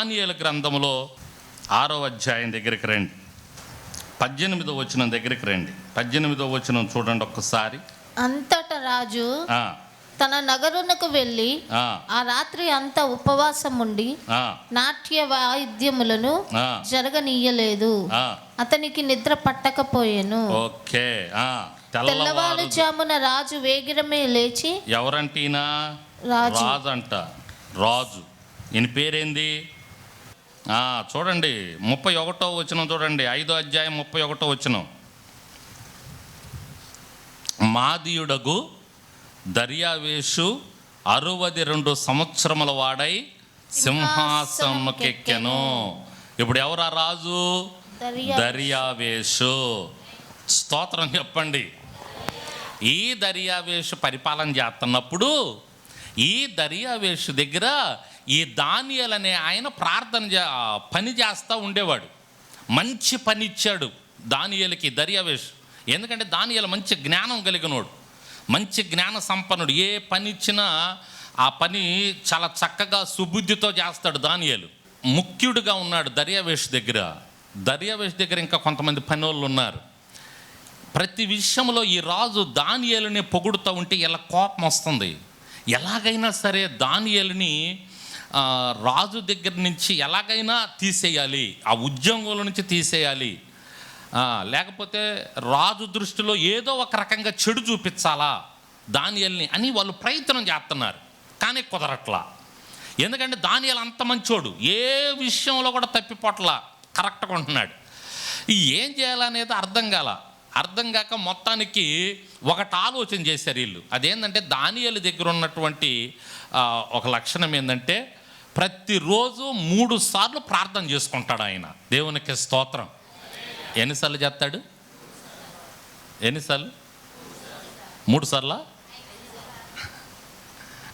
దానియేలు గ్రంథంలో ఆరో అధ్యాయం దగ్గరికి రండి. పద్దెనిమిదో వచనం దగ్గరికి రండి. పద్దెనిమిదో వచనం చూడండి ఒక్కసారి. అంతట రాజు తన నగరునకు వెళ్ళి ఆ, రాత్రి అంతా ఉపవాసం ఉండి నాట్య వాయిద్యములను జరగనీయలేదు. అతనికి నిద్ర పట్టకపోయెను. ఓకే. తెల్లవారుజామున రాజు వేగిరమే లేచి ఎవరంటీనా? రాజు. రాజు అంట రాజు. ఈయన పేరేంది? చూడండి ముప్పై ఒకటో వచనం చూడండి ఐదో అధ్యాయం ముప్పై ఒకటో వచనం. మాదీయుడగు దర్యావేషు అరువది రెండు సంవత్సరముల వాడై సింహాసనకెక్కెను ఇప్పుడు ఎవరా రాజు? దర్యా- దర్యావేషు. స్తోత్రం చెప్పండి. ఈ దర్యావేషు పరిపాలన చేస్తున్నప్పుడు ఈ దర్యావేషు దగ్గర ఈ దానియల్ అనే ఆయన ప్రార్థన పని చేస్తూ ఉండేవాడు. మంచి పని ఇచ్చాడు దానియలకి దర్యావేష్. ఎందుకంటే దానియలు మంచి జ్ఞానం కలిగినోడు. మంచి జ్ఞాన సంపన్నుడు. ఏ పని ఇచ్చినా ఆ పని చాలా చక్కగా సుబుద్ధితో చేస్తాడు దానియలు. ముఖ్యుడిగా ఉన్నాడు దర్యావేష్ దగ్గర. దర్యావేష్ దగ్గర ఇంకా కొంతమంది పనోళ్ళు ఉన్నారు. ప్రతి విషయంలో ఈ రాజు దానియేలుని పొగుడుతూ ఉంటే ఇలా కోపం వస్తుంది? ఎలాగైనా సరే దానియేలుని రాజు దగ్గర నుంచి ఎలాగైనా తీసేయాలి. ఆ ఉద్యోగంలో నుంచి తీసేయాలి. లేకపోతే రాజు దృష్టిలో ఏదో ఒక రకంగా చెడు చూపించాలా దానియల్ని అని వాళ్ళు ప్రయత్నం చేస్తున్నారు. కానీ కుదరట్లా. ఎందుకంటే దానియల్ అంత మంచోడు. ఏ విషయంలో కూడా తప్పిపోట్లా. కరెక్ట్గా ఉంటున్నాడు. ఏం చేయాలనేది అర్థం కాల. అర్థం కాక మొత్తానికి ఒకటి ఆలోచన చేశారు వీళ్ళు. అదేంటంటే దానియలు దగ్గర ఉన్నటువంటి ఒక లక్షణం ఏంటంటే ప్రతిరోజు మూడు సార్లు ప్రార్థన చేసుకుంటాడు ఆయన. దేవునికి స్తోత్రం. ఎన్నిసార్లు చేస్తాడు? ఎన్నిసార్లు? మూడు సార్లా?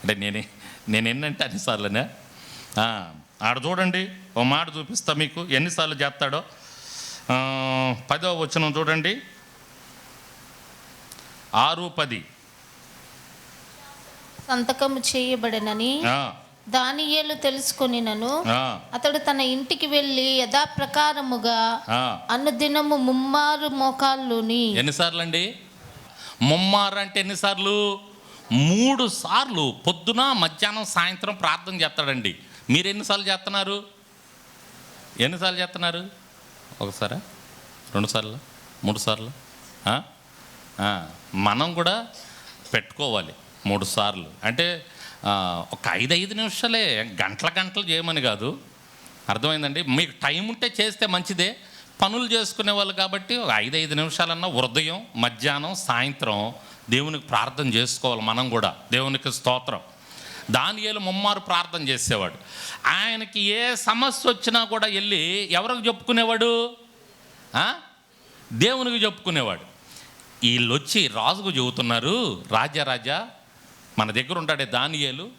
అంటే నేనే నేను ఎన్నంటే అన్నిసార్లునే ఆడ చూడండి ఓ మాట చూపిస్తా మీకు. ఎన్నిసార్లు చేస్తాడో? పదో వచనం చూడండి. ఆరు పది. సంతకము చేయబడినని దానియేలు తెలుసుకొనినను అతడు తన ఇంటికి వెళ్ళి యథాప్రకారముగా ఆ. అనుదినము ముమ్మారు మోకాళ్ళుని ఎన్నిసార్లు అండి ముమ్మారు అంటే ఎన్నిసార్లు? మూడు సార్లు పొద్దున మధ్యాహ్నం సాయంత్రం ప్రార్థన చేస్తాడండి. మీరు ఎన్నిసార్లు చేస్తున్నారు? ఎన్నిసార్లు చేస్తున్నారు? ఒకసారా? రెండు సార్లు? మూడు సార్లు? మనం కూడా పెట్టుకోవాలి మూడు సార్లు. అంటే ఒక ఐదు ఐదు నిమిషాలే గంటల గంటలు చేయమని కాదు. అర్థమైందండి? మీకు టైం ఉంటే చేస్తే మంచిదే. పనులు చేసుకునే వాళ్ళు కాబట్టి ఒక ఐదు ఐదు నిమిషాలన్నా ఉదయం మధ్యాహ్నం సాయంత్రం దేవునికి ప్రార్థన చేసుకోవాలి మనం కూడా. దేవునికి స్తోత్రం. దానియేలు ముమ్మారు ప్రార్థన చేసేవాడు. ఆయనకి ఏ సమస్య వచ్చినా కూడా వెళ్ళి ఎవరికి చెప్పుకునేవాడు? దేవునికి చెప్పుకునేవాడు. వీళ్ళు వచ్చి రాజుకు చెబుతున్నారు రాజా రాజా మన దగ్గర ఉంటాడే దానియేలు.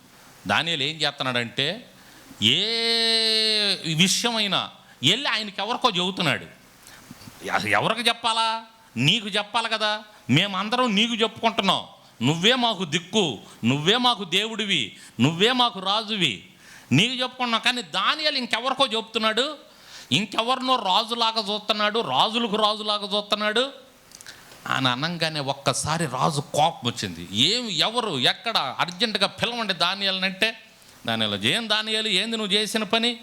దానియేలు ఏం చేస్తున్నాడంటే ఏ విషయమైనా వెళ్ళి ఆయనకి ఎవరికో చెబుతున్నాడు. ఎవరికి చెప్పాలా? నీకు చెప్పాలి కదా. మేమందరం నీకు చెప్పుకుంటున్నాం. నువ్వే మాకు దిక్కు నువ్వే మాకు దేవుడివి నువ్వే మాకు రాజువి. నీకు చెప్పుకున్నావు కానీ దానియాలు ఇంకెవరికో చెప్తున్నాడు? ఇంకెవరినో రాజులాగా చూస్తున్నాడు రాజులకు రాజులాగా చూస్తున్నాడు అని అనగానే ఒక్కసారి రాజు కోపం వచ్చింది. ఏం ఎవరు ఎక్కడ అర్జెంటుగా పిలవండి దానియాలనంటే దానియాలు ఏం దానియాలు? ఏంది నువ్వు చేసిన పని?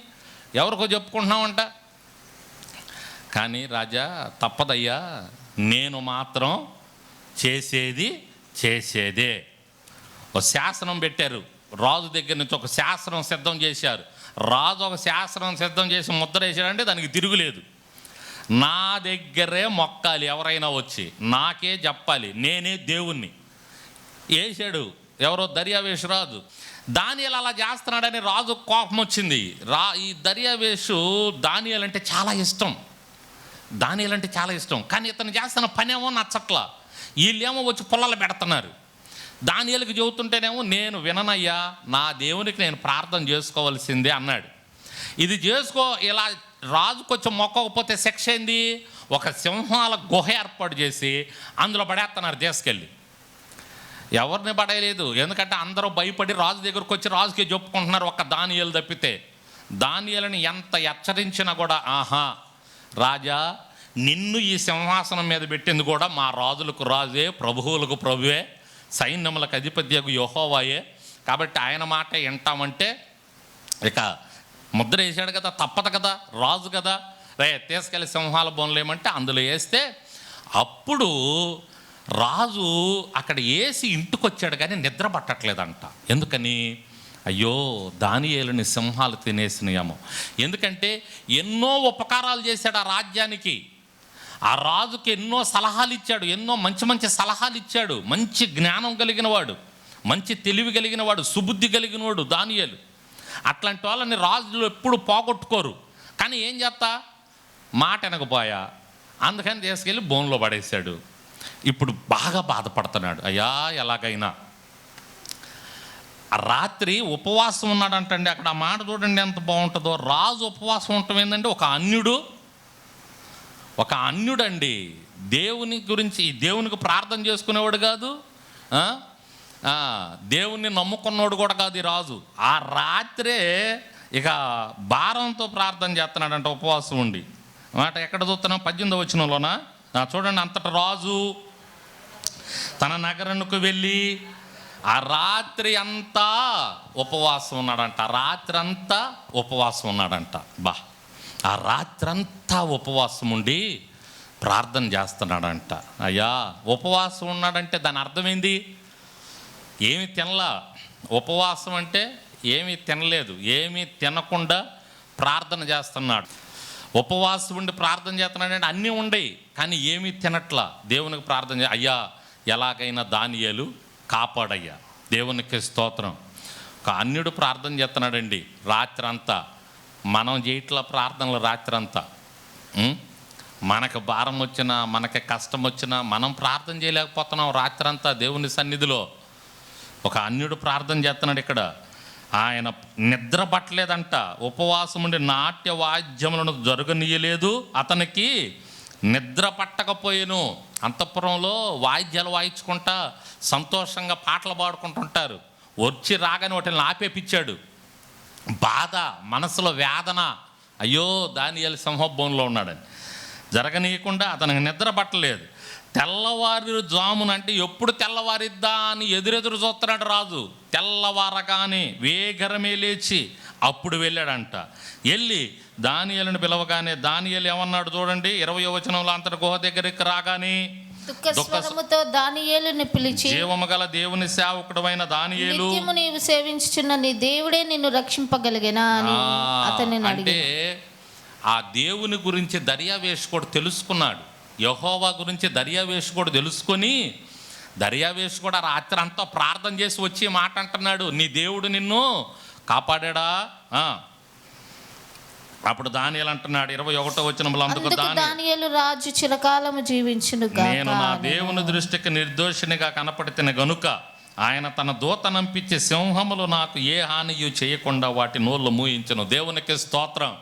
ఎవరికో చెప్పుకుంటున్నావంట? కానీ రాజా తప్పదయ్యా నేను మాత్రం చేసేది చేసేదే. ఒక శాసనం పెట్టారు. రాజు దగ్గర నుంచి ఒక శాసనం సిద్ధం చేశారు. రాజు ఒక శాసనం సిద్ధం చేసి ముద్ర వేసాడంటే దానికి తిరుగులేదు. నా దగ్గరే మొక్కాలి ఎవరైనా వచ్చి. నాకే చెప్పాలి నేనే దేవుణ్ణి. వేసాడు ఎవరో దర్యావేషు రాజు దానియలు అలా చేస్తున్నాడని రాజు కోపం వచ్చింది. రా ఈ దర్యావేషు దానియలు అంటే చాలా ఇష్టం. దానియలు అంటే చాలా ఇష్టం. కానీ ఇతను చేస్తున్న పనేమో నచ్చట్లా. వీళ్ళేమో వచ్చి పొలాలు పెడుతున్నారు. దానియలకు చెబుతుంటేనేమో నేను విననయ్యా. నా దేవునికి నేను ప్రార్థన చేసుకోవాల్సిందే అన్నాడు. ఇది చేసుకో ఇలా రాజు కొంచెం మొక్కకపోతే శిక్ష ఏంది? ఒక సింహాల గుహ ఏర్పాటు చేసి అందులో పడేస్తున్నారు తీసుకెళ్ళి ఎవరిని పడేయలేదు. ఎందుకంటే అందరూ భయపడి రాజు దగ్గరకు వచ్చి రాజుకి చెప్పుకుంటున్నారు ఒక్క దానియలు తప్పితే. దానియలను ఎంత హెచ్చరించినా కూడా ఆహా రాజా నిన్ను ఈ సింహాసనం మీద పెట్టింది కూడా మా రాజులకు రాజే ప్రభువులకు ప్రభువే సైన్యములకు అధిపత్యకు యహోవాయే. కాబట్టి ఆయన మాట వింటామంటే ఇక ముద్ర వేసాడు కదా తప్పదు కదా రాజు కదా. రే తీసుకెళ్ళి సింహాల బొనలేమంటే అందులో వేస్తే అప్పుడు రాజు అక్కడ వేసి ఇంటికొచ్చాడు కానీ నిద్ర పట్టట్లేదంట ఎందుకని? అయ్యో దానియేలుని సింహాలు తినేసినాయేమో. ఎందుకంటే ఎన్నో ఉపకారాలు చేశాడు ఆ రాజ్యానికి. ఆ రాజుకి ఎన్నో సలహాలు ఇచ్చాడు ఎన్నో మంచి మంచి సలహాలు ఇచ్చాడు మంచి జ్ఞానం కలిగిన వాడు మంచి తెలివి కలిగిన వాడు సుబుద్ధి కలిగిన వాడు దానియేలు. అట్లాంటి వాళ్ళని రాజులు ఎప్పుడు పోగొట్టుకోరు. కానీ ఏం చేస్తా? మాట వెనకపోయా. అందుకని తీసుకెళ్ళి బోన్లో పడేశాడు. ఇప్పుడు బాగా బాధపడుతున్నాడు. అయ్యా ఎలాగైనా. రాత్రి ఉపవాసం ఉన్నాడంటండి. అక్కడ ఆ మాట చూడండి ఎంత బాగుంటుందో. రాజు ఉపవాసం ఉండటం ఏంటంటే ఒక అన్యుడు. ఒక అన్యుడండి. దేవుని గురించి ఈ దేవునికి ప్రార్థన చేసుకునేవాడు కాదు. దేవుణ్ణి నమ్ముకున్నోడు కూడా కాదు ఈ రాజు. ఆ రాత్రే ఇక భారంతో ప్రార్థన చేస్తున్నాడంట ఉపవాసం ఉండి. మాట ఎక్కడ చూస్తున్నాం పద్దెనిమిది వచ్చినలోనా చూడండి అంతట రాజు తన నగరానికి వెళ్ళి ఆ రాత్రి అంతా ఉపవాసం ఉన్నాడంట. ఆ రాత్రి అంతా ఉపవాసం ఉన్నాడంట. బా ఆ రాత్రి అంతా ఉపవాసం ఉండి ప్రార్థన చేస్తున్నాడంట. అయ్యా ఉపవాసం ఉన్నాడంటే దాని అర్థమైంది ఏమి తినలా? ఉపవాసం అంటే ఏమీ తినలేదు ఏమీ తినకుండా ప్రార్థన చేస్తున్నాడు. ఉపవాసం ఉండి ప్రార్థన చేస్తున్నాడంటే అన్నీ ఉండయి కానీ ఏమీ తినట్లా. దేవునికి ప్రార్థన చే అయ్యా ఎలాగైనా దానియాలు కాపాడయ్యా. దేవునికి స్తోత్రం. అన్యుడు ప్రార్థన చేస్తున్నాడండి రాత్రి అంతా మనం చేయట్లా ప్రార్థనలు రాత్రి అంతా మనకు భారం వచ్చినా మనకి కష్టం వచ్చినా మనం ప్రార్థన చేయలేకపోతున్నాం రాత్రి అంతా దేవుని సన్నిధిలో. ఒక అన్యుడు ప్రార్థన చేస్తున్నాడు ఇక్కడ. ఆయన నిద్ర పట్టలేదంట. ఉపవాసం ఉండి నాట్య వాద్యములను జరగనీయలేదు. అతనికి నిద్ర పట్టకపోయేను. అంతఃపురంలో వాయిద్యాలు వాయించుకుంటా సంతోషంగా పాటలు పాడుకుంటుంటారు వచ్చి రాగానే వాటిని ఆపేపిచ్చాడు. బాధ మనసులో వేదన. అయ్యో దానియాల సింహభవన్లో ఉన్నాడని. జరగనీయకుండా అతనికి నిద్ర పట్టలేదు. తెల్లవారి జామున అంటే ఎప్పుడు తెల్లవారిద్దా అని ఎదురెదురు చూస్తున్నాడు రాజు. తెల్లవారగానే వేగరమే లేచి అప్పుడు వెళ్ళాడంట. వెళ్ళి దానియలను పిలవగానే దానియలు ఏమన్నాడు చూడండి ఇరవై వచనంలో అంతటి గుహ దగ్గరికి రాగానే దుఃఖ దుఃఖ స్వరముతో దానియేలుని పిలిచి జీవము గల దేవుని సేవకుడమైన దానియేలు నిత్యము నీవు సేవించుచున్న నీ దేవుడే నిన్ను రక్షింపగలిగేనా? అని అతన్ని అంటే ఆ దేవుని గురించి దర్యావేషకుడు తెలుసుకున్నాడు. యహోవా గురించి దర్యావేషకుడు తెలుసుకొని దర్యావేషకుడు ఆ రాత్రి అంతా ప్రార్థన చేసి వచ్చి మాట అంటున్నాడు నీ దేవుడు నిన్ను కాపాడాడా. అప్పుడు దానియలు అంటున్నాడు ఇరవై ఒకటో వచ్చిన అందుకు అందుకు దాని దానియేలు రాజు చిరకాలము జీవించును నేను నా దేవుని దృష్టికి నిర్దోషినిగా కనపడితేనే గనుక ఆయన తన దూత నంపించి సింహములు నాకు ఏ హానియు చేయకుండా వాటి నోళ్ళు మూయించను. దేవునికి స్తోత్రం.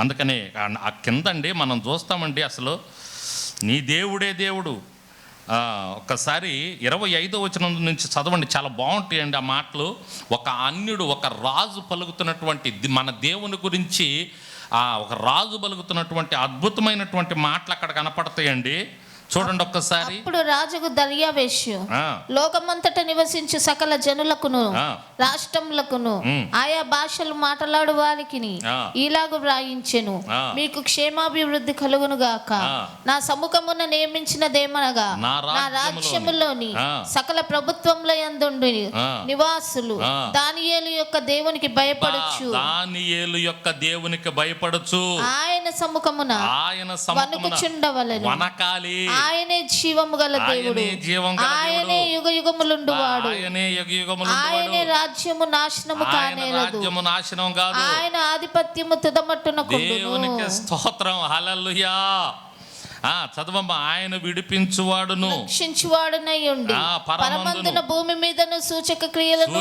అందుకని ఆ- కిందండి మనం చూస్తామండి అసలు నీ దేవుడే దేవుడు. ఒకసారి ఇరవై ఐదో వచనం నుంచి చదవండి చాలా బాగుంటాయండి ఆ మాటలు. ఒక అన్యుడు ఒక రాజు పలుకుతున్నటువంటి మన దేవుని గురించి ఒక రాజు పలుకుతున్నటువంటి అద్భుతమైనటువంటి మాటలు అక్కడ కనపడతాయండి. చూడండి ఒక్కసారి అప్పుడు రాజుకు దర్యావేషు లోకమంతట నివసించు సకల జనులకును. రాష్ట్రములకును. ఆయా భాషలు మాట్లాడు వారికి. ఇలాగ వ్రాయించెను. మీకు క్షేమాభివృద్ధి కలుగును గాక. నా సముఖమున నియమించినదేమనగా నా నా రాజ్యములోని. సకల ప్రభుత్వముల యందుండి ఆ. నివాసులు. దానియేలు యొక్క దేవునికి భయపడచ్చు దానియేలు యొక్క దేవునికి భయపడచ్చు ఆయన సముఖమున ఆయన సముఖమున వనకాలి ఆయనే జీవము గల దేవుడు. ఆయనే జీవం గల ఆయనే దేవుడు. యుగ యుగములుండువాడు ఆయనే ఆయనే రాజ్యము నాశనము ఆయన కానేరదు రాజ్యము నాశనం కాదు. ఆయన ఆధిపత్యము తుదమట్టున దేవునికి స్తోత్రం. హల్లెలూయా. ఆ చదవమ్మ ఆయన విడిపించువాడును. రక్షించువాడునై ఉండి పరమందును. భూమి మీదను సూచక క్రియలను.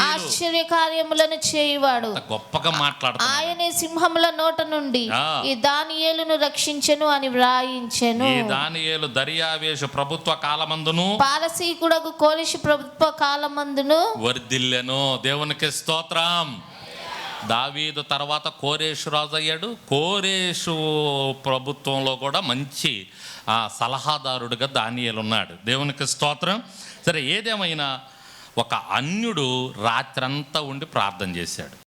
ఆశ్చర్య కార్యములను చేయువాడు. గొప్పగా మాట్లాడుతున్నాడు. ఆయనే సింహముల నోట నుండి. ఈ దానియేలును రక్షించెను అని వ్రాయించెను. ఈ దానియేలు దర్యావేశ ప్రభుత్వ కాలమందును. పారసీకుడకు కోలిషి ప్రభుత్వ కాలమందును. వర్ధిల్లెను. దేవునికి స్తోత్రం. దావీదు తర్వాత కోరేషు రాజు అయ్యాడు కోరేషు ప్రభుత్వంలో కూడా మంచి సలహాదారుడిగా దానియేలు ఉన్నాడు. దేవునికి స్తోత్రం. సరే ఏదేమైనా ఒక అన్యుడు రాత్రంతా ఉండి ప్రార్థన చేశాడు.